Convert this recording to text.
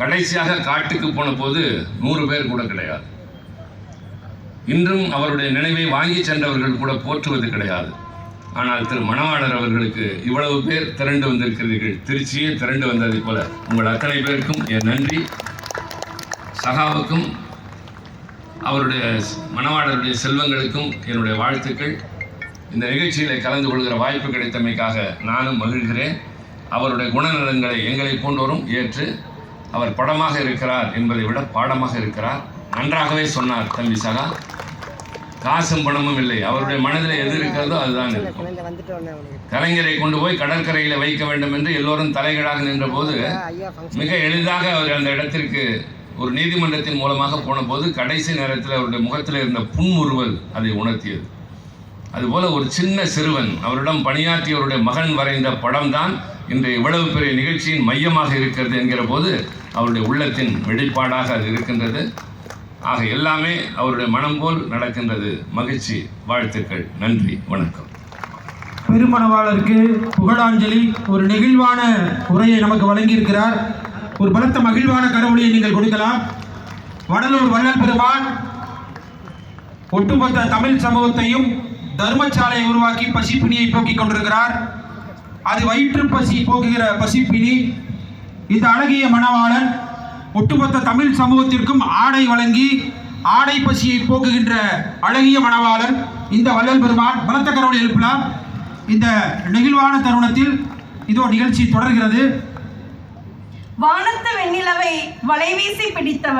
கடைசியாக காட்டுக்கு போன போது நூறு பேர் கூட கிடையாது. இன்றும் அவருடைய நினைவை வாங்கி சென்றவர்கள் கூட போற்றுவது கிடையாது. ஆனால் திரு மணவாளர் அவர்களுக்கு இவ்வளவு பேர் திரண்டு வந்திருக்கிறீர்கள். திருச்சியே திரண்டு வந்ததைப் போல உங்கள் அத்தனை பேருக்கும் என் நன்றி. சகாவுக்கும் அவருடைய மணவாளருடைய செல்வங்களுக்கும் என்னுடைய வாழ்த்துக்கள். இந்த நிகழ்ச்சியில் கலந்து கொள்கிற வாய்ப்பு கிடைத்தமைக்காக நானும் மகிழ்கிறேன். அவருடைய குணநலன்களை எங்களை போன்றோரும் ஏற்று அவர் படமாக இருக்கிறார் என்பதை விட பாடமாக இருக்கிறார். நன்றாகவே சொன்னார் தம்பி சகா. காசும் பணமும் இல்லை. அவருடைய மனதில் எது இருக்கிறதோ அதுதான் இருக்கும். கலைஞரை கொண்டு போய் கடற்கரையில் வைக்க வேண்டும் என்று எல்லோரும் தலைகளாக நின்றபோது மிக எளிதாக அவர் அந்த இடத்திற்கு ஒரு நீதிமன்றத்தின் மூலமாக போன போது கடைசி நேரத்தில் அவருடைய முகத்தில் இருந்த புன்முறுவல் அதை உணர்த்தியது. அதுபோல் ஒரு சின்ன சிறுவன் அவரிடம் பணியாற்றியவருடைய மகன் வரைந்த படம்தான் இன்று இவ்வளவு பெரிய நிகழ்ச்சியின் மையமாக இருக்கிறது என்கிற போது அவருடைய உள்ளத்தின் வெளிப்பாடாக அது இருக்கின்றது. ஆக எல்லாமே அவருடைய மனம் போல் நடக்கின்றது. மகிழ்ச்சி வாழ்த்துக்கள் நன்றி வணக்கம். பெருமணவாளருக்கு புகழாஞ்சலி ஒரு நெகிழ்வான உரையை நமக்கு வழங்கியிருக்கிறார். ஒரு பலத்த மகிழ்வான கடவுளையை நீங்கள் கொடுக்கலாம். வடலூர் வள்ளல் பெருமான் ஒட்டுமொத்த தமிழ் சமூகத்தையும் தர்மசாலையை உருவாக்கி பசிப்பிணியை போக்கிக் கொண்டிருக்கிறார். அது வயிற்று பசி போக்குகிற பசிப்பிணி இந்த அழகிய மணவாளன் ஒட்டுமொத்த தமிழ் சமூகத்திற்கும் ஆடை வழங்கி ஆடை பசியை போக்குகின்ற அழகிய மணவாளன். இந்த வள்ளல் பெருமான் பலத்த கரவொலி எழுப்பினார். இந்த நெகிழ்வான தருணத்தில் இதோ நிகழ்ச்சி தொடர்கிறது. வானத்து வெண்ணிலவை வலைவீசி பிடித்தவர்.